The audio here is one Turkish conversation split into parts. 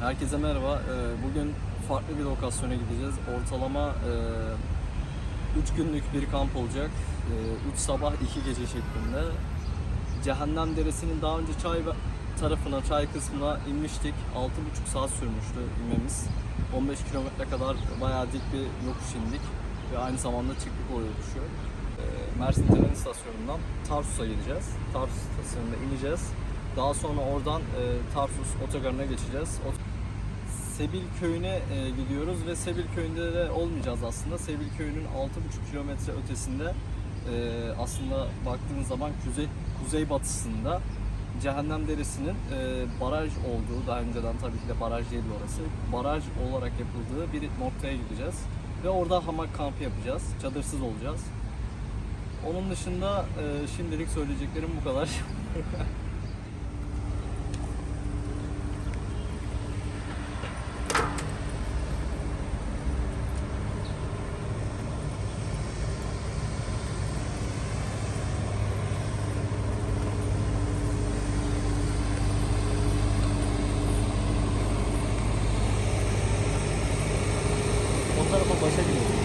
Herkese merhaba. Ee, Bugün farklı bir lokasyona gideceğiz. Ortalama 3 günlük bir kamp olacak. 3 sabah 2 gece şeklinde. Cehennem Deresi'nin daha önce çay tarafına, çay kısmına inmiştik. 6,5 saat sürmüştü inmemiz. 15 kilometre kadar bayağı dik bir yokuş indik. Ve aynı zamanda çıklık oluyor düşüyor. Ee, Mersin Tren İstasyonu'ndan Tarsus'a gideceğiz. Tarsus istasyonunda ineceğiz. Daha sonra oradan e, Tarsus otogarına geçeceğiz. Ot- Sebil köyüne e, gidiyoruz ve Sebil köyünde de olmayacağız aslında. Sebil köyünün 6,5 kilometre ötesinde e, aslında baktığın zaman kuzey kuzey batısında Cehennem Deresi'nin e, baraj olduğu, daha önceden tabii ki de baraj değil orası, baraj olarak yapıldığı bir noktaya gideceğiz. Ve orada hamak kampı yapacağız, çadırsız olacağız. Onun dışında şimdilik söyleyeceklerim bu kadar. gidiyoruz.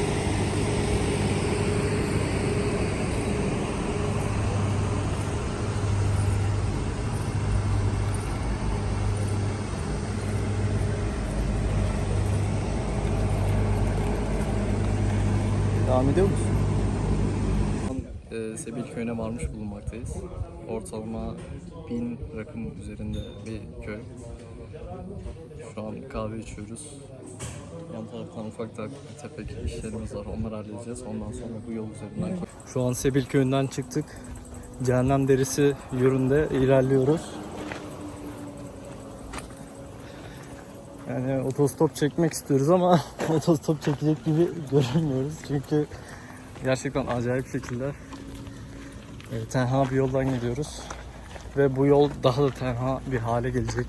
Devam ediyor musun? E, Sebil köyüne varmış bulunmaktayız. Ortalama bin rakım üzerinde bir köy. Şu an kahve içiyoruz. Yan taraftan ufak da tefek işlerimiz var. Onları halledeceğiz. Ondan sonra bu yol üzerinden Şu an Sebil köyünden çıktık. Cehennem Derisi yönünde ilerliyoruz. Yani otostop çekmek istiyoruz ama otostop çekecek gibi görünmüyoruz. Çünkü gerçekten acayip şekilde e, tenha bir yoldan gidiyoruz. Ve bu yol daha da tenha bir hale gelecek.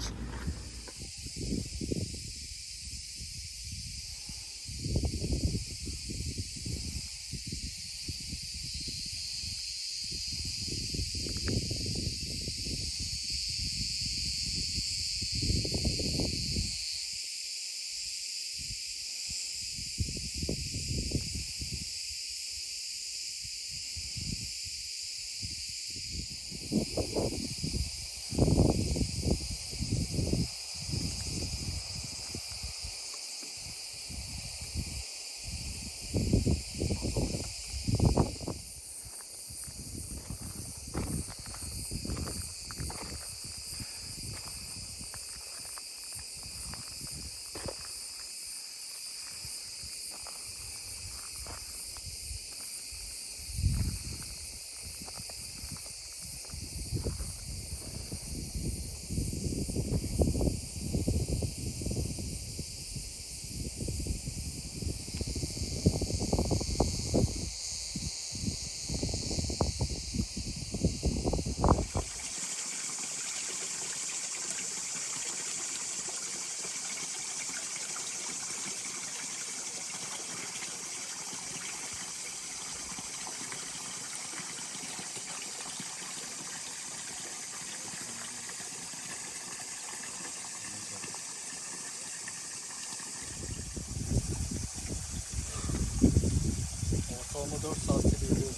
Ortalama 4 saatte yürüyoruz.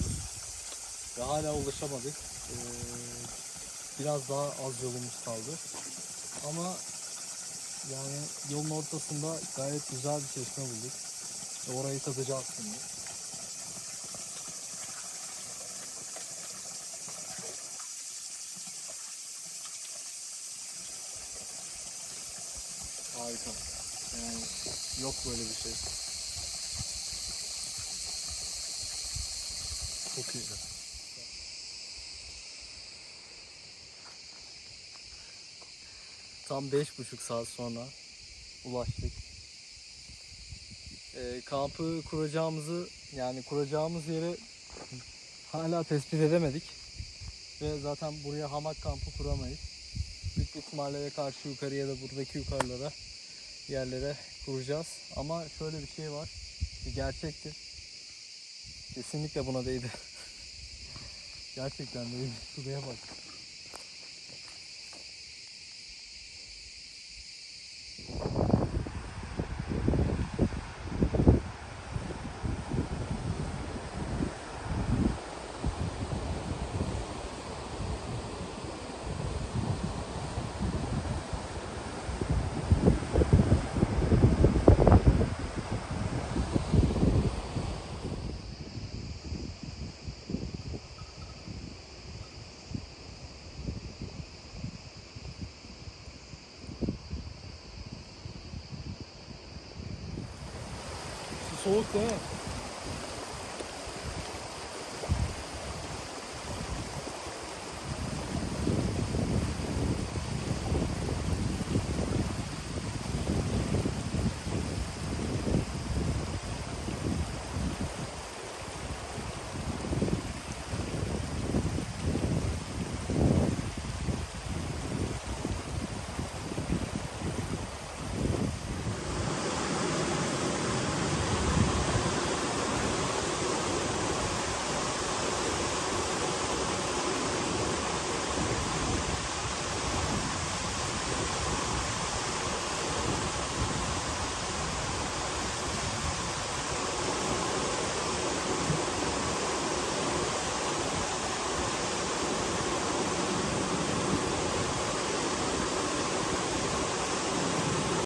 Ve hala ulaşamadık. Ee, biraz daha az yolumuz kaldı. Ama yani yolun ortasında gayet güzel bir çeşme bulduk. Orayı tadacağız şimdi. Harika. Yani yok böyle bir şey. Çok iyi. Tam beş buçuk saat sonra ulaştık. Ee, kampı kuracağımızı yani kuracağımız yeri hala tespit edemedik. Ve zaten buraya hamak kampı kuramayız. Büyük ihtimalle karşı yukarıya da buradaki yukarılara yerlere kuracağız. Ama şöyle bir şey var. Bir gerçektir. Kesinlikle buna değdi. Gerçekten değdi. Şuraya bak. pouco, é.